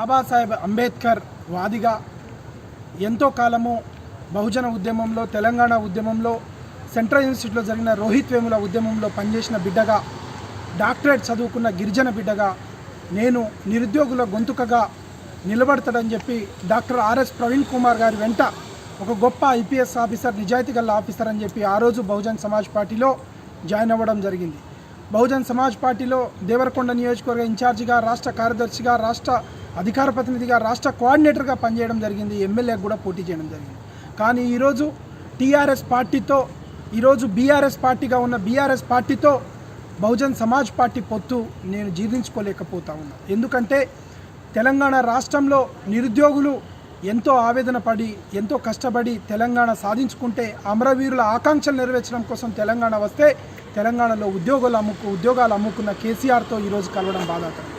బాబాసాహెబ్ అంబేద్కర్ వాదిగా ఎంతో కాలము బహుజన ఉద్యమంలో తెలంగాణ ఉద్యమంలో సెంట్రల్ యూనివర్సిటీలో జరిగిన రోహిత్ వేముల ఉద్యమంలో పనిచేసిన బిడ్డగా డాక్టరేట్ చదువుకున్న గిరిజన బిడ్డగా నేను నిరుద్యోగుల గొంతుకగా నిలబడతాడని చెప్పి డాక్టర్ ఆర్ఎస్ ప్రవీణ్ కుమార్ గారి వెంట ఒక గొప్ప ఐపీఎస్ ఆఫీసర్ నిజాయితీ గల ఆఫీసర్ అని చెప్పి ఆ రోజు బహుజన్ సమాజ్ పార్టీలో జాయిన్ అవ్వడం జరిగింది. బహుజన్ సమాజ్ పార్టీలో దేవరకొండ నియోజకవర్గ ఇన్ఛార్జిగా రాష్ట్ర కార్యదర్శిగా రాష్ట్ర అధికార ప్రతినిధిగా రాష్ట్ర కోఆర్డినేటర్గా పనిచేయడం జరిగింది. ఎమ్మెల్యేకి కూడా పోటీ చేయడం జరిగింది. కానీ ఈరోజు టీఆర్ఎస్ పార్టీతో ఈరోజు బీఆర్ఎస్ పార్టీగా ఉన్న బీఆర్ఎస్ పార్టీతో బహుజన్ సమాజ్ పార్టీ పొత్తు నేను జీర్ణించుకోలేకపోతా ఉన్నా. ఎందుకంటే తెలంగాణ రాష్ట్రంలో నిరుద్యోగులు ఎంతో ఆవేదన పడి ఎంతో కష్టపడి తెలంగాణ సాధించుకుంటే అమరవీరుల ఆకాంక్షలు నెరవేర్చడం కోసం తెలంగాణ వస్తే తెలంగాణలో ఉద్యోగాలు అమ్ముకు ఉద్యోగాలు అమ్ముకున్న కేసీఆర్తో ఈరోజు కలవడం బాధాకరం.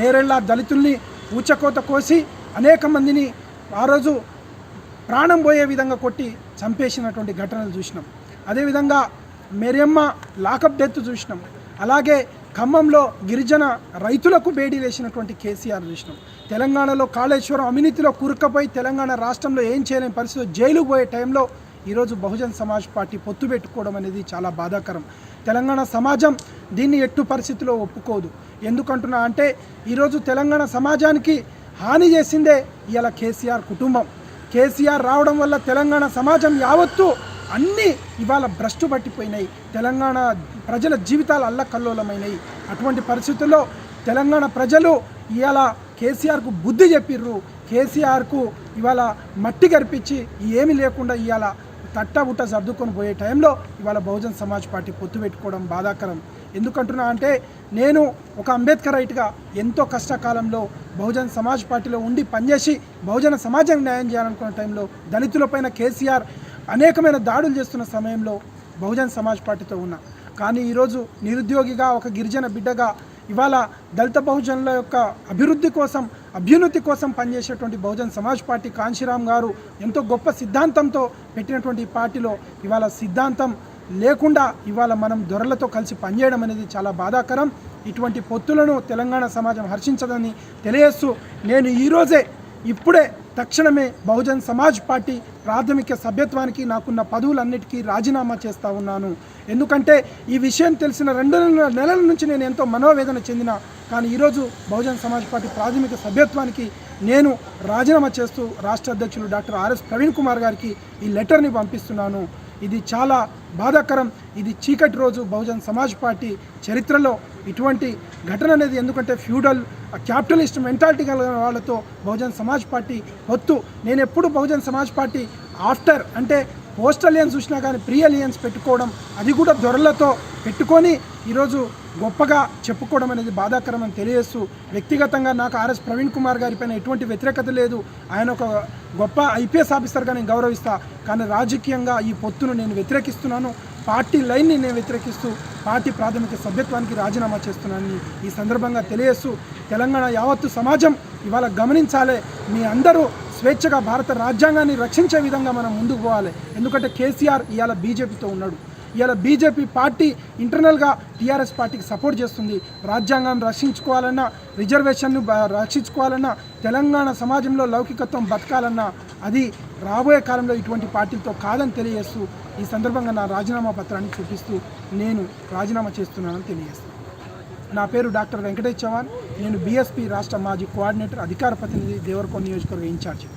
నేరెళ్ళ దళితుల్ని ఊచకోత కోసి అనేక మందిని ఆ రోజు ప్రాణం పోయే విధంగా కొట్టి చంపేసినటువంటి ఘటనలు చూసినాం. అదేవిధంగా మెరియమ్మ లాకప్ డెత్ చూసినాం. అలాగే ఖమ్మంలో గిరిజన రైతులకు బేడీ వేసినటువంటి కేసీఆర్ చూసినాం. తెలంగాణలో కాళేశ్వరం అవినీతిలో కూరుకపోయి తెలంగాణ రాష్ట్రంలో ఏం చేయలేని పరిస్థితి జైలు పోయే టైంలో ఈరోజు బహుజన్ సమాజ్ పార్టీ పొత్తు పెట్టుకోవడం అనేది చాలా బాధాకరం. తెలంగాణ సమాజం దీన్ని ఎట్టు పరిస్థితిలో ఒప్పుకోదు. ఎందుకంటున్నా అంటే ఈరోజు తెలంగాణ సమాజానికి హాని చేసిందే ఇలా కేసీఆర్ కుటుంబం. కేసీఆర్ రావడం వల్ల తెలంగాణ సమాజం యావత్తు అన్నీ ఇవాళ భ్రష్టు పట్టిపోయినాయి. తెలంగాణ ప్రజల జీవితాలు అల్లకల్లోలమైనవి అటువంటి పరిస్థితుల్లో తెలంగాణ ప్రజలు ఇవాళ కేసీఆర్కు బుద్ధి చెప్పిర్రు. కేసీఆర్కు ఇవాళ మట్టి గర్పించి ఏమీ లేకుండా ఇవాళ తట్టబుట్ట సర్దుకొని పోయే టైంలో ఇవాళ బహుజన్ సమాజ్ పార్టీ పొత్తు పెట్టుకోవడం బాధాకరం. ఎందుకంటున్నా అంటే నేను ఒక అంబేద్కర్ రైట్గా ఎంతో కష్టకాలంలో బహుజన్ సమాజ్ పార్టీలో ఉండి పనిచేసి బహుజన సమాజం న్యాయం చేయాలనుకున్న టైంలో దళితులపైన కేసీఆర్ అనేకమైన దాడులు చేస్తున్న సమయంలో బహుజన్ సమాజ్ పార్టీతో ఉన్నా. కానీ ఈరోజు నిరుద్యోగిగా ఒక గిరిజన బిడ్డగా ఇవాళ దళిత బహుజనుల యొక్క అభివృద్ధి కోసం అభ్యున్నతి కోసం పనిచేసేటువంటి బహుజన్ సమాజ్ పార్టీ కాంశీరామ్ గారు ఎంతో గొప్ప సిద్ధాంతంతో పెట్టినటువంటి ఈ పార్టీలో ఇవాళ సిద్ధాంతం లేకుండా ఇవాళ మనం దొరలతో కలిసి పనిచేయడం అనేది చాలా బాధాకరం. ఇటువంటి పొత్తులను తెలంగాణ సమాజం హర్షించదని తెలియజేస్తూ నేను ఈరోజే ఇప్పుడే తక్షణమే బహుజన్ సమాజ్ పార్టీ ప్రాథమిక సభ్యత్వానికి నాకున్న పదవులన్నిటికీ రాజీనామా చేస్తూ ఉన్నాను. ఎందుకంటే ఈ విషయం తెలిసిన రెండు నెలల నెలల నుంచి నేను ఎంతో మనోవేదన చెందిన కానీ ఈరోజు బహుజన్ సమాజ్ పార్టీ ప్రాథమిక సభ్యత్వానికి నేను రాజీనామా చేస్తూ రాష్ట్ర అధ్యక్షులు డాక్టర్ ఆర్ఎస్ ప్రవీణ్ కుమార్ గారికి ఈ లెటర్ని పంపిస్తున్నాను. ఇది చాలా బాధాకరం. ఇది చీకటి రోజు బహుజన్ సమాజ్ పార్టీ చరిత్రలో ఇటువంటి ఘటన అనేది ఎందుకంటే ఫ్యూడల్ క్యాపిటలిస్ట్ మెంటాలిటీ కలిగిన వాళ్ళతో బహుజన్ సమాజ్ పార్టీ పొత్తు నేను ఎప్పుడు బహుజన్ సమాజ్ పార్టీ ఆఫ్టర్ అంటే పోస్ట్ అలియన్స్ చూసినా కానీ ప్రీ అలియన్స్ పెట్టుకోవడం అది కూడా దొరలతో పెట్టుకొని ఈరోజు గొప్పగా చెప్పుకోవడం అనేది బాధాకరం అని తెలియజేస్తూ వ్యక్తిగతంగా నాకు ఆర్ఎస్ ప్రవీణ్ కుమార్ గారి పైన ఎటువంటి వ్యతిరేకత లేదు. ఆయన ఒక గొప్ప ఐపీఎస్ ఆఫీసర్గా నేను గౌరవిస్తా. కానీ రాజకీయంగా ఈ పొత్తును నేను వ్యతిరేకిస్తున్నాను. పార్టీ లైన్ని నేను వ్యతిరేకిస్తూ పార్టీ ప్రాథమిక సభ్యత్వానికి రాజీనామా చేస్తున్నానని ఈ సందర్భంగా తెలియజేస్తూ తెలంగాణ యావత్తు సమాజం ఇవాళ గమనించాలే. మీ అందరూ స్వేచ్ఛగా భారత రాజ్యాంగాన్ని రక్షించే విధంగా మనం ముందుకు పోవాలి. ఎందుకంటే కేసీఆర్ ఇవాళ బీజేపీతో ఉన్నాడు. ఇవాళ బీజేపీ పార్టీ ఇంటర్నల్గా టీఆర్ఎస్ పార్టీకి సపోర్ట్ చేస్తుంది. రాజ్యాంగాన్ని రక్షించుకోవాలన్నా రిజర్వేషన్ను రక్షించుకోవాలన్నా తెలంగాణ సమాజంలో లౌకికత్వం బతకాలన్నా అది రాబోయే కాలంలో ఇటువంటి పార్టీలతో కాదని తెలియజేస్తూ ఈ సందర్భంగా నా రాజీనామా పత్రాన్ని చూపిస్తూ నేను రాజీనామా చేస్తున్నానని తెలియజేస్తాను. నా పేరు డాక్టర్ వెంకటేష్ చవాన్ నేను బీఎస్పీ రాష్ట్ర మాజీ కోఆర్డినేటర్ అధికార ప్రతినిధి దేవరకొండ నియోజకవర్గ ఇన్ఛార్జి.